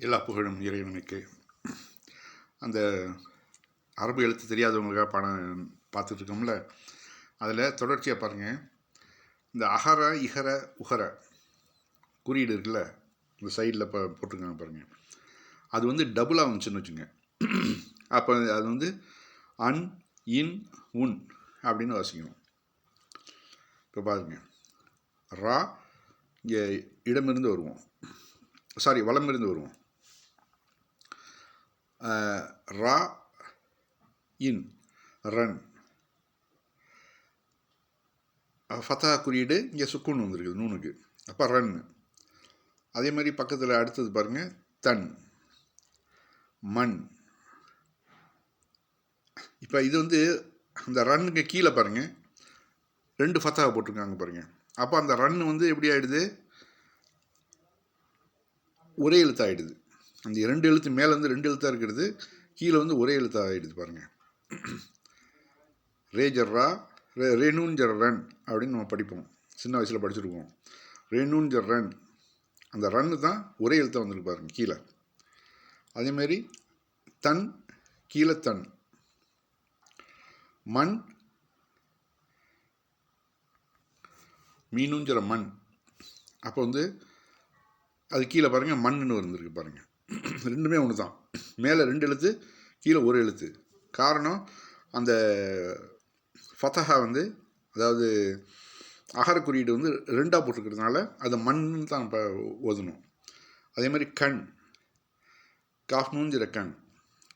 எல்லா புகழும் இறைவனுக்கு. அந்த அரபு எழுத்து தெரியாதவங்களுக்காக படம் பார்த்துட்டு இருக்கோம்ல அதில் தொடர்ச்சியாக பாருங்கள் இந்த அகர இகர உகர குறியீடு இருக்குல்ல இந்த சைடில் இப்போ போட்டிருக்காங்க பாருங்கள் அது வந்து டபுளாக வந்துச்சுன்னு வச்சுங்க. அப்போ அது வந்து அன் இன் உன் அப்படின்னு வாசிக்கணும். இப்போ பாருங்க. ரா இங்கே இடமிருந்து வருவோம். சாரி வளமிருந்து வருவோம். ரா இன் ரன். ஃபத்தா குறியீடு இங்கே சுக்குன்னு வந்திருக்குது நூனுக்கு. அப்போ ரன். அதே மாதிரி பக்கத்தில் அடுத்தது பாருங்கள் தன். மண். இப்போ இது வந்து அந்த ரன்னுக்கு கீழே பாருங்கள் ரெண்டு ஃபத்தாக போட்டிருக்காங்க பாருங்கள் அப்போ அந்த ரன் வந்து எப்படி ஆகிடுது ஒரே எழுத்தாயிடுது. அந்த இரண்டு எழுத்து மேலே வந்து ரெண்டு எழுத்தாக இருக்கிறது கீழே வந்து ஒரே எழுத்தாக ஆகிடுது பாருங்கள் ரே ஜர்ரா ரே ரேனூன் ரன் அப்படின்னு நம்ம படிப்போம். சின்ன வயசில் படிச்சிருக்கோம் ரேனூன் ரன். அந்த ரன்னு தான் ஒரே எழுத்தாக வந்துருக்கு பாருங்க கீழே. அதேமாரி தன் கீழே தன். மண் மீனுங்கிற மண். அப்போ வந்து அது கீழே பாருங்கள் மண்ணுன்னு வந்திருக்கு பாருங்கள் ரெண்டுமே ஒன்று தான் மேலே ரெண்டு எழுத்து கீழே ஒரு எழுத்து. காரணம் அந்த ஃபத்தஹா வந்து அதாவது அகர குறியீடு வந்து ரெண்டாக போட்டிருக்கிறதுனால அது மண்ணுன்னு தான் இப்போ ஓதணும். அதே மாதிரி கண். காஃப் நூஞ்சிற கண்.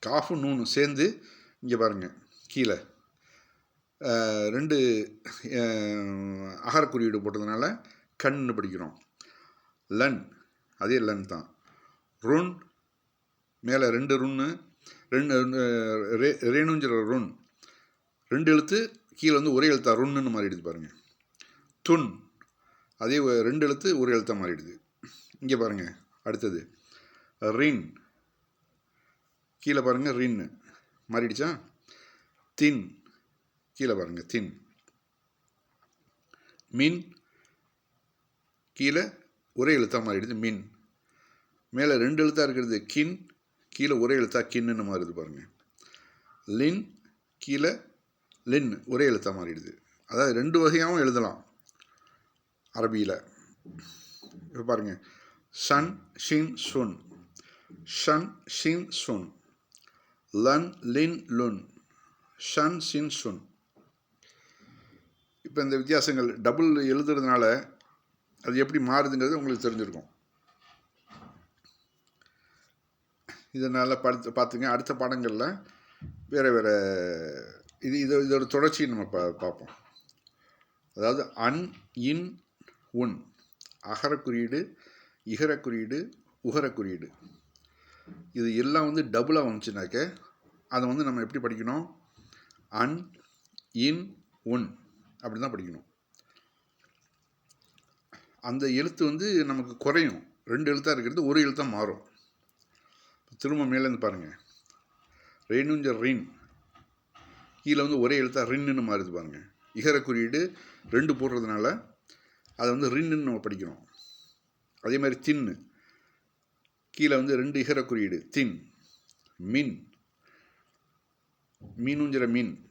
காஃபு நூனு சேர்ந்து இங்கே பாருங்கள் கீழே. ரெண்டு அகர குறியீடு போட்டதுனால கண்ணு படிக்கிறோம். லன். அதே லன் தான். ருன் மேலே ரெண்டு ருன்னு ரெண்டு அஹ், ரே ரேணுங்கிற ரெண்டு எழுத்து கீழே வந்து ஒரே எழுத்தா ருண்ணுன்னு மாறிடுது பாருங்கள் துன் அதே ரெண்டு எழுத்து ஒரு எழுத்தாக மாறிடுது. இங்கே பாருங்கள் அடுத்தது. ரின் கீழே பாருங்கள் ரின்னு. மாறிடுச்சா? தின் கீழே பாருங்கள் தின். மின் கீழே ஒரே எழுத்தாக மாறிடுது மின். மேலே ரெண்டு எழுத்தாக இருக்கிறது கின் கீழே ஒரே எழுத்தா கின்னு மாறுது பாருங்கள் லின் கீழே லின் ஒரே எழுத்தாக மாறிடுது. அதாவது ரெண்டு வகையாகவும் எழுதலாம் அரபியில். இப்போ பாருங்கள் ஷன் ஷின் சுன். ஷன் ஷின் சுன். லன் லின் லுன். ஷன் ஷின் சுன். இப்போ இந்த வித்தியாசங்கள் டபுள் எழுதுறதுனால அது எப்படி மாறுதுங்கிறது உங்களுக்கு தெரிஞ்சிருக்கும். இதனால் படுத்து பார்த்துங்க அடுத்த பாடங்களில் வேறு வேறு இது இது இதோட தொடர்ச்சியை நம்ம பா பார்ப்போம் அதாவது அன் இன் உன். அகர குறியீடு இகர குறியீடு உகர குறியீடு. இது எல்லாம் வந்து டபுளாக வந்துச்சுனாக்க அதை வந்து நம்ம எப்படி படிக்கணும்? அன் இன் உன். அப்படி தான் படிக்கணும். அந்த எழுத்து வந்து நமக்கு குறையும். ரெண்டு எழுத்தாக இருக்கிறது ஒரு எழுத்தாக மாறும். திரும்ப மேலேருந்து பாருங்கள் ரேணுஞ்ச ரின். கீழே வந்து ஒரே எழுத்தா ரின்னு மாறுது பாருங்கள் இகர குறியீடு ரெண்டு போடுறதுனால அதை வந்து ரின்னு நம்ம படிக்கிறோம். அதே மாதிரி தின்னு. கீழே வந்து ரெண்டு இகர குறியீடு. தின். மின். மீனுங்கிற மீன்.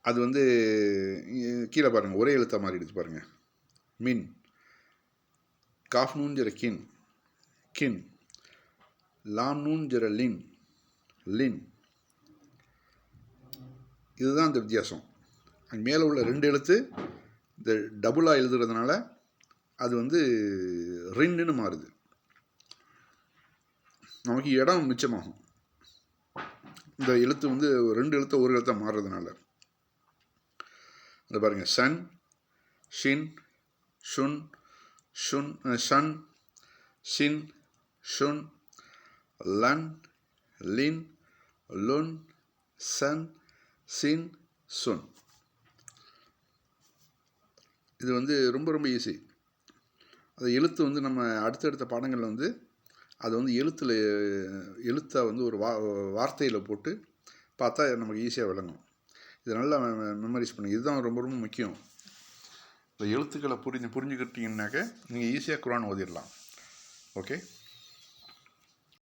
அது வந்து கீழே பாருங்கள் ஒரே எழுத்தா மாறிடுச்சு பாருங்கள் மின். காஃப் நூஞ்சிற கின். கின். லாம் லின் லின். இதுதான் இந்த வித்தியாசம். அங்க மேலே உள்ள ரெண்டு எழுத்து இந்த டபுளாக எழுதுறதுனால அது வந்து ரின்னு மாறுது. நமக்கு இடம் மிச்சமாகும். இந்த எழுத்து வந்து ரெண்டு எழுத்து ஒரு எழுத்தாக மாறுறதுனால. இந்த பாருங்கள் சன் ஷின் ஷுன் ஷுன் ஷன் ஷின் ஷுன் லன் லின் லுன் சன் சின் சுன் இது வந்து ரொம்ப ரொம்ப ஈஸி அது எழுத்து வந்து நம்ம அடுத்தடுத்த பாடங்களில் வந்து அது வந்து எழுத்தில் எழுத்தை வந்து ஒரு வா வார்த்தையில் போட்டு பார்த்தா நமக்கு ஈஸியாக விளங்கும். இதை நல்லா மெமரிஸ் பண்ணுங்க. இதுதான் ரொம்ப ரொம்ப முக்கியம். இந்த எழுத்துக்களை புரிஞ்சு புரிஞ்சுக்கிட்டீங்கன்னாக்க நீங்கள் ஈஸியாக குரான் ஓதிடலாம். ஓகே